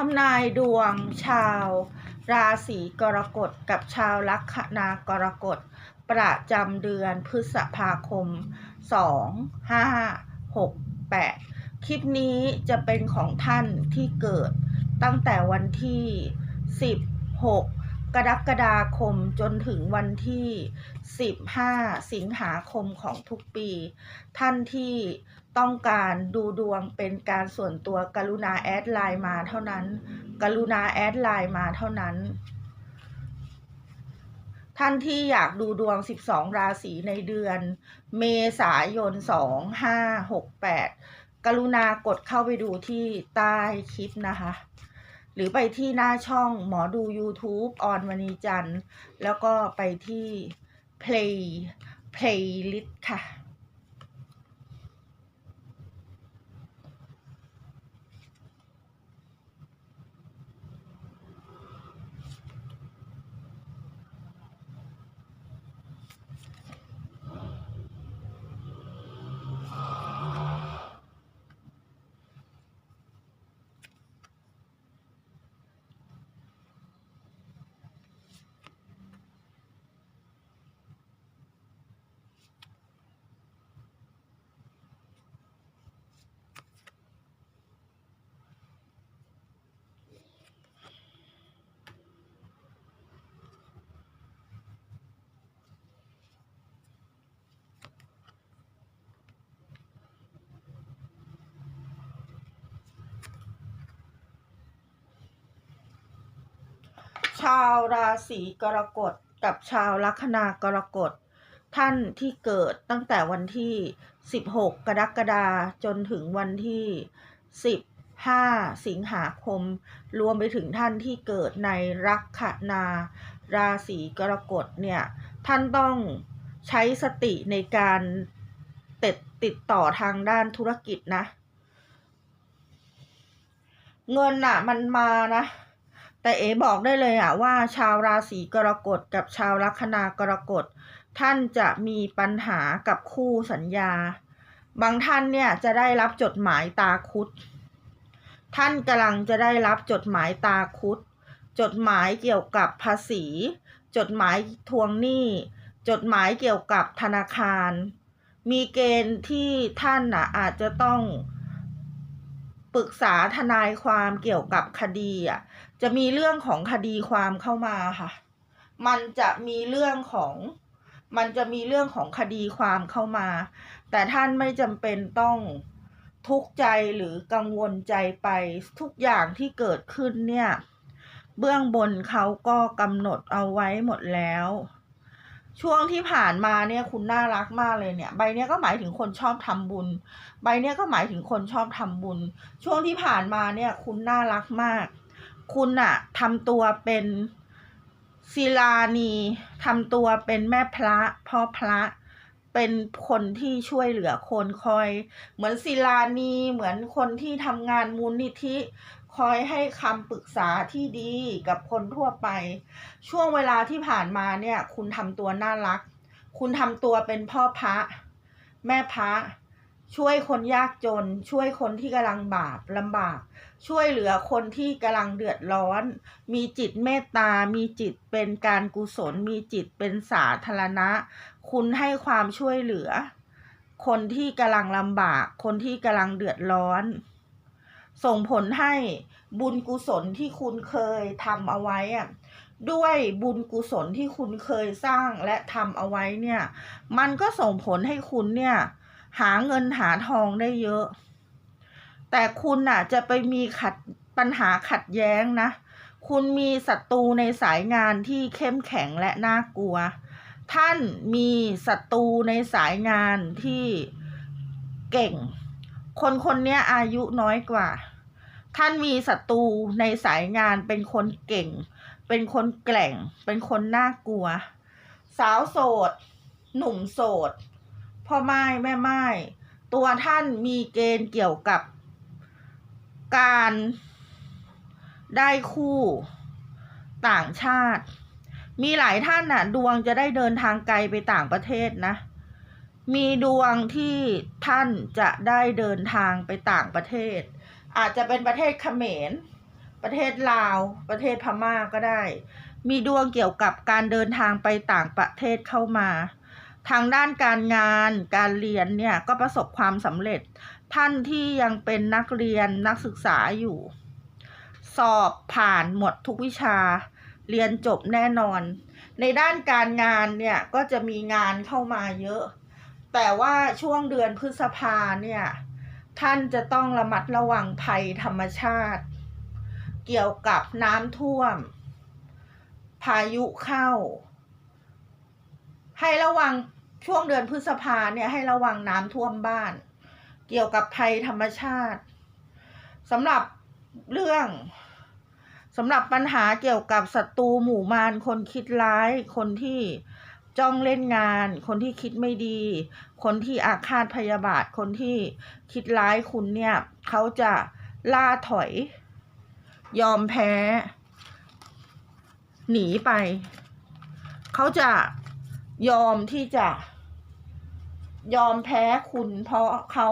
ทำนายดวงชาว ราศีกรกฎกับชาวลัคนากรกฎ ประจำเดือนพฤษภาคม 2 5 6 8 คลิปนี้จะเป็นของท่านที่เกิดตั้งแต่วันที่ 16 กรกฎาคมจนถึงวันที่ 15 สิงหาคมของทุกปี ท่านที่ ต้องการดูดวงเป็นการส่วนตัวกรุณาแอดไลน์มาเท่านั้น กรุณาแอดไลน์มาเท่านั้น ท่านที่อยากดูดวง 12 ราศีในเดือน เมษายน 2568 กรุณากดเข้าไปดูที่ใต้คลิปนะคะ หรือไปที่หน้าช่องหมอดู YouTube ออนมณีจันทร์แล้วก็ไปที่ Play Playlist ค่ะ ชาวราศีกรกฎกับชาวลัคนากรกฎท่านที่เกิดตั้งแต่วันที่ 16 กรกฎาจนถึงวันที่ 15 สิงหาคม รวมไปถึงท่านที่เกิดในลัคนาราศีกรกฎเนี่ยท่านต้องใช้สติในการติดติดต่อทางด้านธุรกิจนะ เงินน่ะมันมานะ แต่เอ๋บอกได้เลยอะว่าชาวราศีกรกฎกับชาวลัคนากรกฎ ท่านจะมีปัญหากับคู่สัญญา บางท่านเนี่ยจะได้รับจดหมายตาคุด ท่านกำลังจะได้รับจดหมายตาคุด จดหมายเกี่ยวกับภาษี จดหมายทวงหนี้ จดหมายเกี่ยวกับธนาคาร มีเกณฑ์ที่ท่านนะอาจจะต้องปรึกษาทนายความเกี่ยวกับคดีอะ จะมีเรื่องของคดีความเข้ามาค่ะ มันจะมีเรื่องของ มันจะมีเรื่องของคดีความเข้ามา แต่ท่านไม่จำเป็นต้องทุกข์ใจหรือกังวลใจไปทุกอย่างที่เกิดขึ้นเนี่ย เบื้องบนเขาก็กำหนดเอาไว้หมดแล้ว ช่วงที่ผ่านมาเนี่ยคุณน่ารักมากเลยเนี่ย ใบเนี้ยก็หมายถึงคนชอบทำบุญ ใบเนี้ยก็หมายถึงคนชอบทำบุญ ช่วงที่ผ่านมาเนี่ยคุณน่ารักมาก คุณอะทำตัวเป็นศิลานีทำตัวเป็นแม่พระพ่อพระเป็นคนที่ช่วยเหลือคนคอย เหมือนศิลานีเหมือนคนที่ทำงานมูลนิธิ คอยให้คำปรึกษาที่ดีกับคนทั่วไป ช่วงเวลาที่ผ่านมาเนี่ย คุณทำตัวน่ารัก คุณทำตัวเป็นพ่อพระ แม่พระ ช่วยคนยากจน ช่วยคนที่กำลังบาปลำบาก ช่วยเหลือคนที่กำลังเดือดร้อน มีจิตเมตตา มีจิตเป็นการกุศล มีจิตเป็นสาธารณะ คุณให้ความช่วยเหลือ คนที่กำลังลำบาก คนที่กำลังเดือดร้อน ส่งผลให้บุญกุศลที่คุณเคยทำเอาไว้อะด้วยบุญกุศลที่คุณเคยสร้างและทำเอาไว้เนี่ย มันก็ส่งผลให้คุณเนี่ย หาเงินหาทองได้เยอะ แต่คุณน่ะจะไปมีขัดปัญหาขัดแย้งนะ คุณมีศัตรูในสายงานที่เข้มแข็งและน่ากลัว ท่านมีศัตรูในสายงานที่เก่ง คนคนนี้อายุน้อยกว่า ท่านมีศัตรูในสายงานเป็นคนเก่ง เป็นคนแกร่ง เป็นคนน่ากลัว สาวโสด หนุ่มโสด พ่อไม้แม่ไม้ตัวท่านมีเกณฑ์เกี่ยวกับการได้คู่ต่างชาติ มีหลายท่านน่ะ ดวงจะได้เดินทางไกลไปต่างประเทศนะ มีดวงที่ท่านจะได้เดินทางไปต่างประเทศ อาจจะเป็นประเทศเขมร ประเทศลาว ประเทศพม่าก็ได้ มีดวงเกี่ยวกับการเดินทางไปต่างประเทศเข้ามา ทางด้านการงานการเรียนเนี่ยก็ประสบความสำเร็จ ท่านที่ยังเป็นนักเรียนนักศึกษาอยู่ สอบผ่านหมดทุกวิชา เรียนจบแน่นอน ในด้านการงานเนี่ยก็จะมีงานเข้ามาเยอะ แต่ว่าช่วงเดือนพฤษภาเนี่ยท่านจะต้องระมัดระวังภัยธรรมชาติ เกี่ยวกับน้ำท่วม พายุเข้า ให้ระวังช่วงเดือนพฤษภาเนี่ยให้ระวังน้ำท่วมบ้าน เกี่ยวกับภัยธรรมชาติสำหรับเรื่องสำหรับปัญหาเกี่ยวกับศัตรูหมู่มารคนคิดร้าย คนที่จ้องเล่นงาน คนที่คิดไม่ดี คนที่อาฆาตพยาบาท คนที่คิดร้ายคุณเนี่ย เขาจะล่าถอย ยอมแพ้ หนีไป เขาจะ ยอมที่จะ ยอมแพ้คุณ เพราะเขา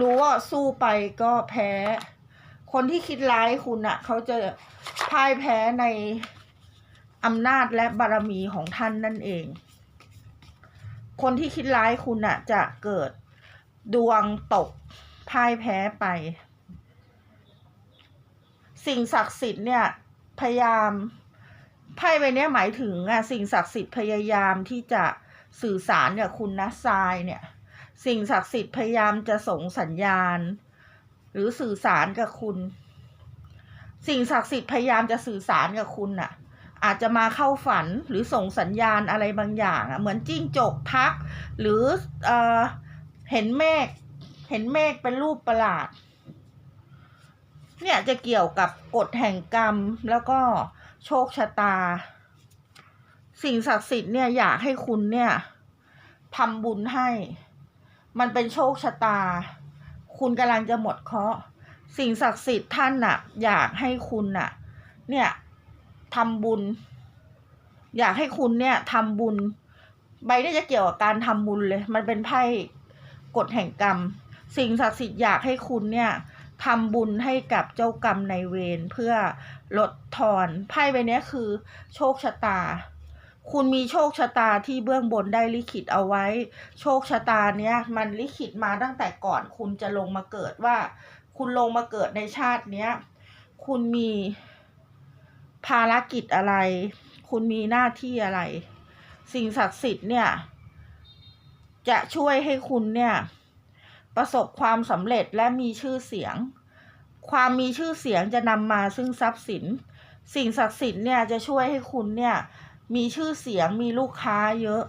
รู้ว่าสู้ไปก็แพ้ คนที่คิดร้ายคุณอะ่ะเขาจะพ่ายแพ้ในอำนาจและบารมีของท่านนั่นเอง คนที่คิดร้ายคุณอะ่ะจะเกิดดวงตกพ่ายแพ้ไป สิ่งศักดิ์สิทธิ์เนี่ยพยายาม ไพ่ใบนี้หมายถึงอะสิ่งศักดิ์สิทธิ์พยายามที่จะสื่อสารกับคุณนะทรายเนี่ย สิ่งศักดิ์สิทธิ์พยายามจะส่งสัญญาณ หรือสื่อสารกับคุณ สิ่งศักดิ์สิทธิ์พยายามจะสื่อสารกับคุณน่ะ อาจจะมาเข้าฝันหรือส่งสัญญาณอะไรบางอย่างอะเหมือนจิ้งจกทัก หรือเออเห็นเมฆเห็นเมฆเป็นรูปประหลาด เนี่ยจะเกี่ยวกับกฎแห่งกรรมแล้วก็ โชคชะตา สิ่งศักดิ์สิทธิ์เนี่ยอยากให้คุณเนี่ยทำบุญให้ มันเป็นโชคชะตา คุณกำลังจะหมดเคราะห์สิ่งศักดิ์สิทธิ์ท่านน่ะ อยากให้คุณน่ะ เนี่ยทำบุญ อยากให้คุณเนี่ยทำบุญ ใบนี้จะเกี่ยวกับการทำบุญเลย มันเป็นไพ่กฎแห่งกรรม สิ่งศักดิ์สิทธิ์อยากให้คุณเนี่ยทำบุญให้กับเจ้ากรรมในเวรเพื่อ ลดทอนไพ่ใบนี้คือ โชคชะตา คุณมีโชคชะตาที่เบื้องบนได้ลิขิตเอาไว้ โชคชะตาเนี้ยมันลิขิตมาตั้งแต่ก่อนคุณจะลงมาเกิดว่า คุณลงมาเกิดในชาติเนี้ย คุณมีภารกิจอะไร คุณมีหน้าที่อะไร สิ่งศักดิ์สิทธิ์เนี่ย จะช่วยให้คุณเนี่ย ประสบความสำเร็จและมีชื่อเสียง ความมีชื่อเสียงจะนำมาซึ่งทรัพย์สิน สิ่งศักดิ์สิทธิ์เนี่ยจะช่วยให้คุณเนี่ยมีชื่อเสียงมีลูกค้าเยอะ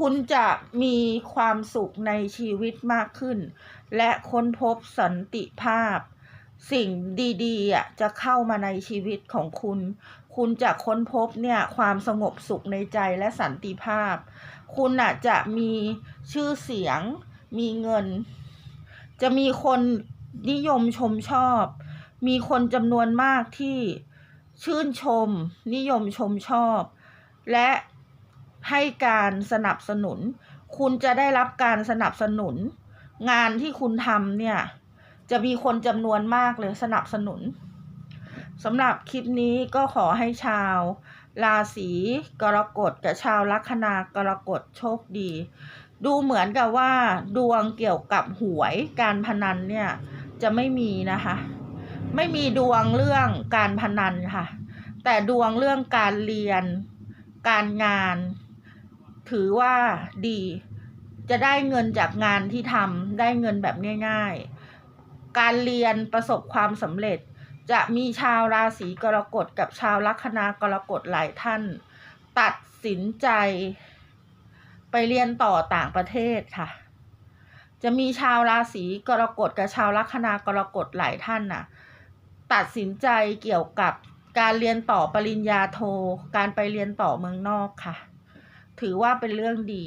คุณจะมีความสุขในชีวิตมากขึ้น และค้นพบสันติภาพ สิ่งดีๆอะจะเข้ามาในชีวิตของคุณ คุณจะค้นพบเนี่ยความสงบสุขในใจและสันติภาพคุณอะจะมีชื่อเสียง มีเงิน จะมีคนนิยมชมชอบ มีคนจำนวนมากที่ชื่นชม นิยมชมชอบ และให้การสนับสนุน คุณจะได้รับการสนับสนุน งานที่คุณทำเนี่ย จะมีคนจำนวนมากเลยสนับสนุนสำหรับคลิปนี้ก็ขอให้ชาว ราศีกรกฎกับชาวลัคนากรกฎโชคดี ดูเหมือนกับว่า ดวงเกี่ยวกับหวยการพนันเนี่ยจะไม่มีนะคะ ไม่มีดวงเรื่องการพนันค่ะ แต่ดวงเรื่องการเรียน การงาน ถือว่าดี จะได้เงินจากงานที่ทำได้เงินแบบง่าย ๆ การเรียนประสบความสำเร็จ จะมีชาวราศีกรกฎกับชาวลัคนากรกฎหลายท่าน ตัดสินใจไปเรียนต่อต่างประเทศค่ะ จะมีชาวราศีกรกฎกับชาวลัคนากรกฎหลายท่านน่ะ ตัดสินใจเกี่ยวกับการเรียนต่อปริญญาโท การไปเรียนต่อเมืองนอกค่ะ ถือว่าเป็นเรื่องดี